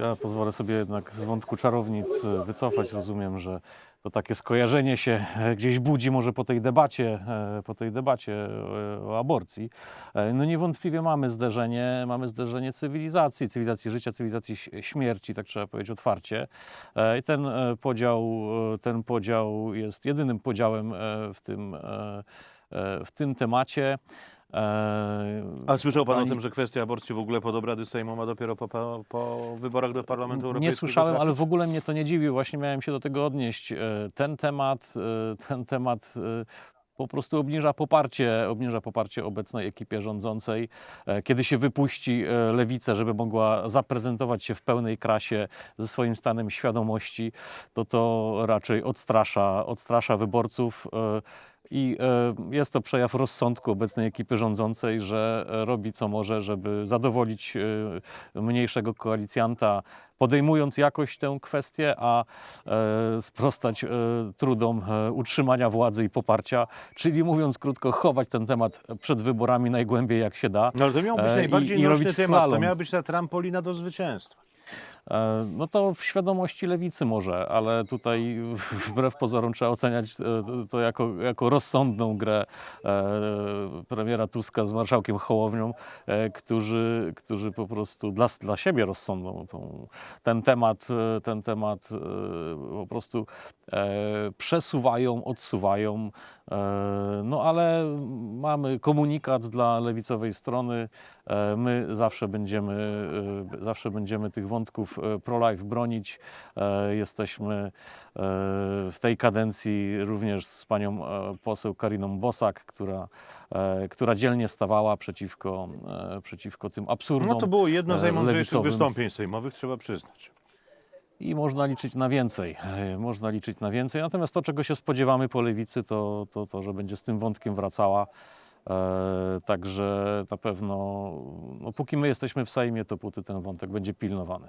Ja pozwolę sobie jednak z wątku czarownic e, wycofać. Rozumiem, że to takie skojarzenie się e, gdzieś budzi może po tej debacie, e, po tej debacie o aborcji. No niewątpliwie mamy zderzenie, mamy zderzenie cywilizacji, cywilizacji życia, cywilizacji śmierci, tak trzeba powiedzieć otwarcie. I ten podział, ten podział jest jedynym podziałem w tym, w tym temacie. E, A słyszał pan Pani- o tym, że kwestia aborcji w ogóle pod obrady Sejmu ma dopiero po, po, po wyborach do Parlamentu Europejskiego? Nie słyszałem, trafić? ale w ogóle mnie to nie dziwi. Właśnie miałem się do tego odnieść. E, Ten temat, e, ten temat e, po prostu obniża poparcie, obniża poparcie obecnej ekipie rządzącej. E, Kiedy się wypuści lewicę, żeby mogła zaprezentować się w pełnej krasie ze swoim stanem świadomości, to to raczej odstrasza, odstrasza wyborców. I e, jest to przejaw rozsądku obecnej ekipy rządzącej, że e, robi co może, żeby zadowolić e, mniejszego koalicjanta, podejmując jakoś tę kwestię, a sprostać trudom utrzymania władzy i poparcia, czyli mówiąc krótko, chować ten temat przed wyborami najgłębiej jak się da. No ale to miał być najbardziej i- i temat. To slalom. miała być ta trampolina do zwycięstwa. E, No to w świadomości lewicy może, ale tutaj wbrew pozorom trzeba oceniać e, to jako, jako rozsądną grę e, premiera Tuska z marszałkiem Hołownią, którzy, którzy po prostu dla, dla siebie rozsądną tą, ten temat, ten temat po prostu przesuwają, odsuwają. No ale mamy komunikat dla lewicowej strony. My zawsze będziemy, zawsze będziemy tych wątków pro-life bronić. E, Jesteśmy e, w tej kadencji również z panią e, poseł Kariną Bosak, która, e, która dzielnie stawała przeciwko, e, przeciwko tym absurdom. No to było jedno e, z najmądrzejszych wystąpień sejmowych, trzeba przyznać. I można liczyć na więcej. E, Można liczyć na więcej. Natomiast to, czego się spodziewamy po lewicy, to to, to że będzie z tym wątkiem wracała. E, także na pewno, no, póki my jesteśmy w Sejmie, to póty ten wątek będzie pilnowany.